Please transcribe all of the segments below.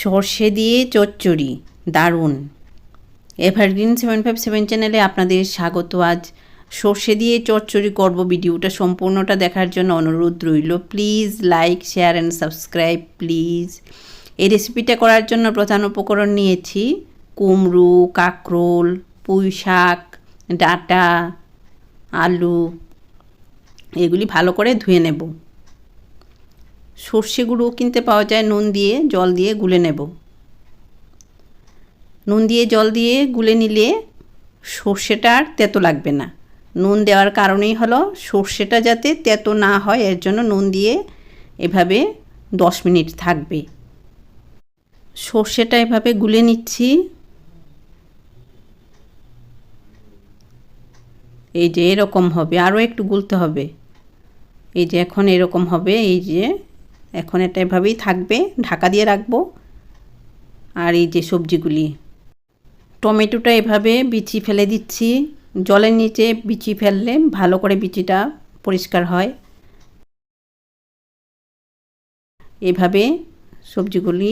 সর্ষে দিয়ে চচ্চড়ি, দারুণ। এভারগ্রিন সেভেন ফাইভ সেভেন চ্যানেলে আপনাদের স্বাগত। আজ সর্ষে দিয়ে চচ্চড়ি করব ভিডিওটা, সম্পূর্ণটা দেখার জন্য অনুরোধ রইল। Please like, share and subscribe, please. এই রেসিপিটা করার জন্য প্রধান উপকরণ নিয়েছি, কুমড়ো, কাঁকরোল, পুঁই শাক, ডাঁটা, আলু। এগুলি ভালো করে ধুয়ে নেব। সর্ষে গুঁড়ো কিনতে পাওয়া যায়, নুন দিয়ে, জল দিয়ে গুলে নেব। নুন দিয়ে, জল দিয়ে গুলে নিলে সর্ষেটা আর তেতো লাগবে না। নুন দেওয়ার কারণেই হলো সর্ষেটা যাতে তেতো না হয়, এর জন্য নুন দিয়ে এভাবে দশ মিনিট থাকবে। সর্ষেটা এভাবে গুলে নিচ্ছি। এই যে এরকম হবে, আরও একটু গুলতে হবে। এই যে এখন এরকম হবে, এই যে এখন এটা এভাবেই থাকবে, ঢাকা দিয়ে রাখব। আর এই যে সবজিগুলি, টমেটোটা এভাবে বিচি ফেলে দিচ্ছি। জলের নিচে বিচি ফেললে ভালো করে বিচিটা পরিষ্কার হয়। এভাবে সবজিগুলি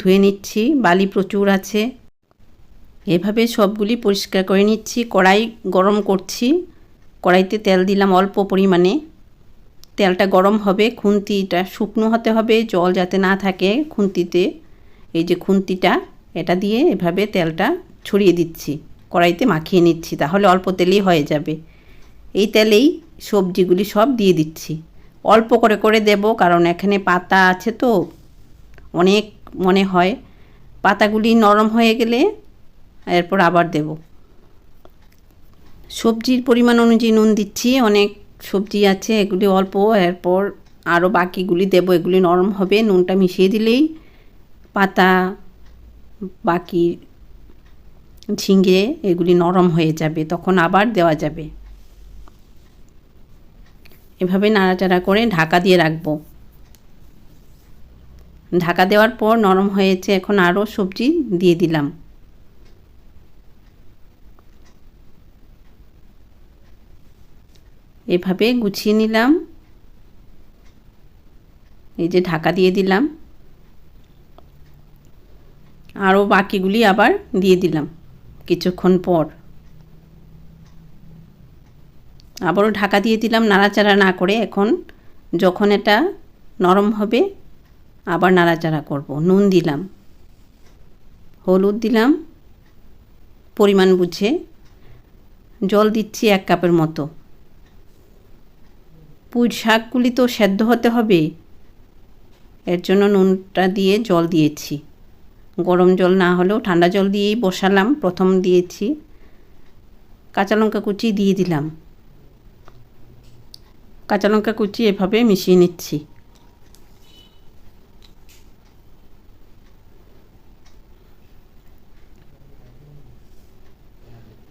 ধুয়ে নিচ্ছি, বালি প্রচুর আছে। এভাবে সবগুলি পরিষ্কার করে নিচ্ছি, কড়াই গরম করছি। কড়াইতে তেল দিলাম অল্প পরিমাণে। তেলটা গরম হবে, খুন্তিটা শুকনো হতে হবে, জল যাতে না থাকে খুন্তিতে। এই যে খুন্তিটা, এটা দিয়ে এভাবে তেলটা ছড়িয়ে দিচ্ছি, কড়াইতে মাখিয়ে নিচ্ছি, তাহলে অল্প তেলেই হয়ে যাবে। এই তেলেই সবজিগুলি সব দিয়ে দিচ্ছি। অল্প করে করে দেব, কারণ এখানে পাতা আছে তো, অনেক মনে হয়। পাতাগুলি নরম হয়ে গেলে এরপর আবার দেব। সবজির পরিমাণ অনুযায়ী নুন দিচ্ছি, অনেক সবজি আছে, এগুলি অল্প, এরপর আরও বাকিগুলি দেবো, এগুলি নরম হবে, নুনটা মিশিয়ে দিলেই পাতা, বাকি ঝিঙে এগুলি নরম হয়ে যাবে, তখন আবার দেওয়া যাবে। এভাবে নাড়াচাড়া করে ঢাকা দিয়ে রাখব। ঢাকা দেওয়ার পর নরম হয়েছে, এখন আরও সবজি দিয়ে দিলাম। এভাবে গুছিয়ে নিলাম। এই যে ঢাকা দিয়ে দিলাম। আরও বাকিগুলি আবার দিয়ে দিলাম কিছুক্ষণ পর। আবারও ঢাকা দিয়ে দিলাম, নাড়াচাড়া না করে এখন যখন এটা নরম হবে আবার নাড়াচাড়া করব। নুন দিলাম, হলুদ দিলাম, পরিমাণ বুঝে জল দিচ্ছি এক কাপের মতো। পুঁই শাকগুলি তো সেদ্ধ হতে হবে। এর জন্য নুনটা দিয়ে জল দিয়েছি। গরম জল না হলেও ঠান্ডা জল দিয়েই বসালাম। প্রথম দিয়েছি। কাঁচা লঙ্কা কুচি দিয়ে দিলাম। কাঁচা লঙ্কা কুচি এভাবে মিশিয়ে নিচ্ছি।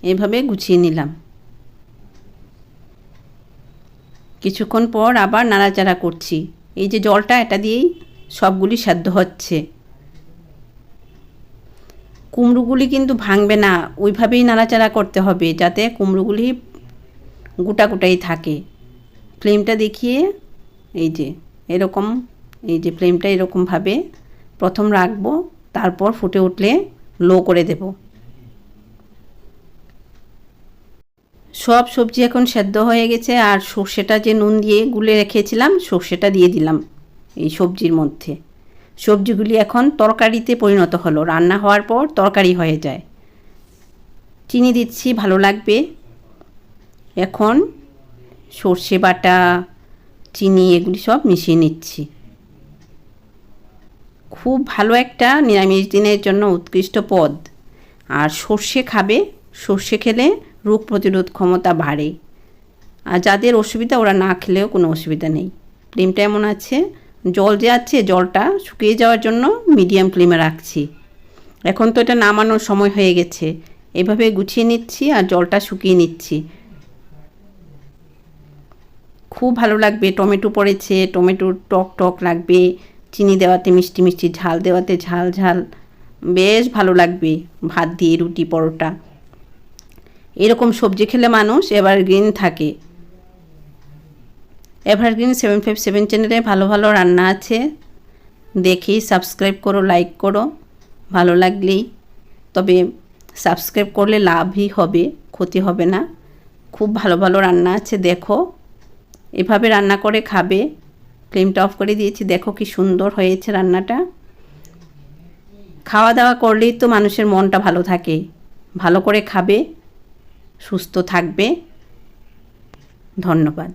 এভাবে গুছিয়ে নিলাম। কিছুক্ষণ পর আবার নাড়াচাড়া করছি। এই যে জলটা, এটা দিয়েই সবগুলি সেদ্ধ হচ্ছে। কুমড়োগুলি কিন্তু ভাঙবে না, ওইভাবেই নাড়াচাড়া করতে হবে যাতে কুমড়োগুলি গোটা গোটাই থাকে। ফ্লেমটা দেখিয়ে এই যে এরকম, এই যে ফ্লেমটা এরকমভাবে প্রথম রাখব, তারপর ফুটে উঠলে লো করে দেব। সব সবজি এখন সেদ্ধ হয়ে গেছে আর সর্ষেটা যে নুন দিয়ে গুলে রেখেছিলাম, সর্ষেটা দিয়ে দিলাম এই সবজির মধ্যে। সবজিগুলি এখন তরকারিতে পরিণত হলো। রান্না হওয়ার পর তরকারি হয়ে যায়। চিনি দিচ্ছি, ভালো লাগবে। এখন সর্ষে বাটা, চিনি এগুলি সব মিশিয়ে নিচ্ছি। খুব ভালো একটা নিরামিষ দিনের জন্য উৎকৃষ্ট পদ। আর সর্ষে খাবে, সর্ষে খেলে রোগ প্রতিরোধ ক্ষমতা বাড়ে। আর যাদের অসুবিধা, ওরা না খেলেও কোনো অসুবিধা নেই। ফ্লেমটা এমন আছে, জল যে আছে, জলটা শুকিয়ে যাওয়ার জন্য মিডিয়াম ফ্লেমে রাখছি। এখন তো এটা নামানোর সময় হয়ে গেছে। এভাবে গুছিয়ে নিচ্ছি আর জলটা শুকিয়ে নিচ্ছি। খুব ভালো লাগবে, টমেটো পড়েছে টমেটো টক টক লাগবে, চিনি দেওয়াতে মিষ্টি মিষ্টি, ঝাল দেওয়াতে ঝাল ঝাল। বেশ ভালো লাগবে, ভাত দিয়ে রুটি, পরোটা। এরকম সবজি খেলে মানুষ এভারগ্রিন থাকে। এভারগ্রিন সেভেন ফাইভ সেভেন চ্যানেলে ভালো ভালো রান্না আছে। দেখি সাবস্ক্রাইব করো লাইক করো। ভালো লাগলেই। তবে সাবস্ক্রাইব করলে লাভই হবে, ক্ষতি হবে না। খুব ভালো ভালো রান্না আছে, দেখো। এভাবে রান্না করে খাবে। ফ্লেমটা অফ করে দিয়েছি, দেখো কি সুন্দর হয়েছে রান্নাটা। খাওয়া দাওয়া করলেই তো মানুষের মনটা ভালো থাকে। ভালো করে খাবে। সুস্থ থাকবে। ধন্যবাদ।